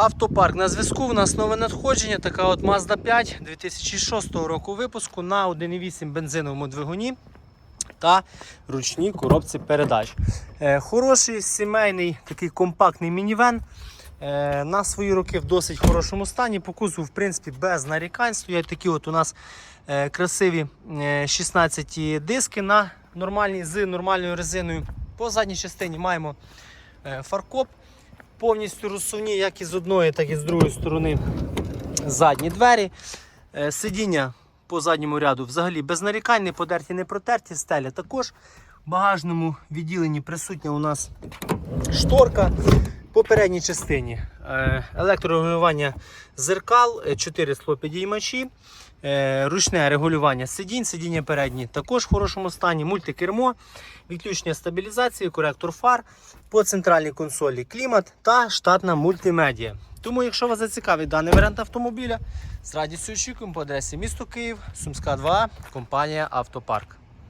Автопарк на зв'язку. У нас нове надходження. Така от Mazda 5 2006 року випуску на 1,8 бензиновому двигуні та ручній коробці передач. Е, хороший сімейний такий компактний мінівен. Е, на свої роки в досить хорошому стані. По кузову, в принципі, без нарікань. Стоять такі от у нас е, красиві е, 16 диски на нормальній, з нормальною резиною. По задній частині маємо фаркоп. Повністю розсувні, як і з одної, так і з другої сторони задні двері. Е, Сидіння по задньому ряду взагалі без нарікань, не подерті, не протерті, стеля також. В багажному відділенні присутня у нас шторка. По передній частині електрорегулювання зеркал, 4 склопідіймачі, е, ручне регулювання сидінь, сидіння передні також в хорошому стані, мультикермо, відключення стабілізації, коректор фар, по центральній консолі клімат та штатна мультимедіа. Тому, якщо вас зацікавить даний варіант автомобіля, з радістю очікуємо по адресі місто Київ, Сумська 2, компанія Автопарк.